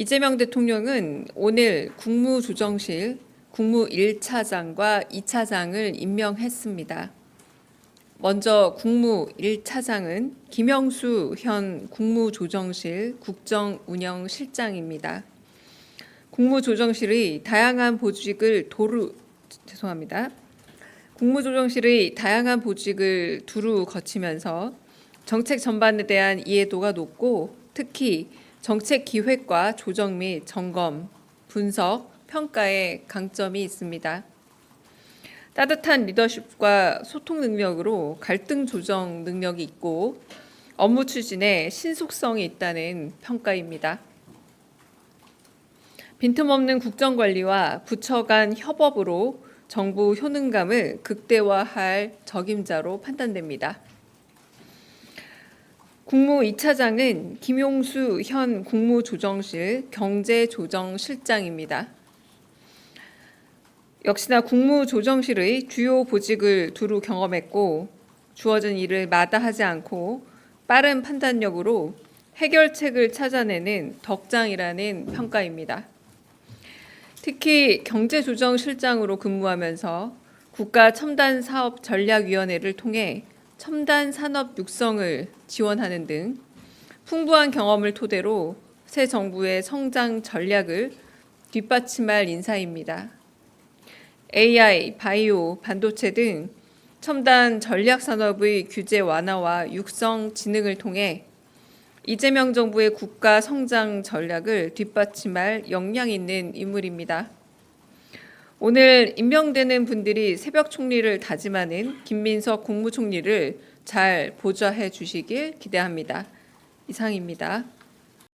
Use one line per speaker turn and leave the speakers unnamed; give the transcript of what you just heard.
이재명 대통령은 오늘 국무조정실 국무 1차장과 2차장을 임명했습니다. 먼저 국무 1차장은 김영수 현 국무조정실 국정운영실장입니다. 국무조정실의 다양한 보직을 도루 죄송합니다. 국무조정실의 다양한 보직을 두루 거치면서 정책 전반에 대한 이해도가 높고 특히 정책 기획과 조정 및 점검, 분석, 평가에 강점이 있습니다. 따뜻한 리더십과 소통 능력으로 갈등 조정 능력이 있고 업무 추진에 신속성이 있다는 평가입니다. 빈틈없는 국정관리와 부처 간 협업으로 정부 효능감을 극대화할 적임자로 판단됩니다. 국무 2차장은 김용수 현 국무조정실 경제조정실장입니다. 역시나 국무조정실의 주요 보직을 두루 경험했고 주어진 일을 마다하지 않고 빠른 판단력으로 해결책을 찾아내는 덕장이라는 평가입니다. 특히 경제조정실장으로 근무하면서 국가 첨단 사업 전략위원회를 통해 첨단 산업 육성을 지원하는 등 풍부한 경험을 토대로 새 정부의 성장 전략을 뒷받침할 인사입니다. AI, 바이오, 반도체 등 첨단 전략 산업의 규제 완화와 육성 진흥을 통해 이재명 정부의 국가 성장 전략을 뒷받침할 역량 있는 인물입니다. 오늘 임명되는 분들이 새벽 총리를 다짐하는 김민석 국무총리를 잘 보좌해 주시길 기대합니다. 이상입니다.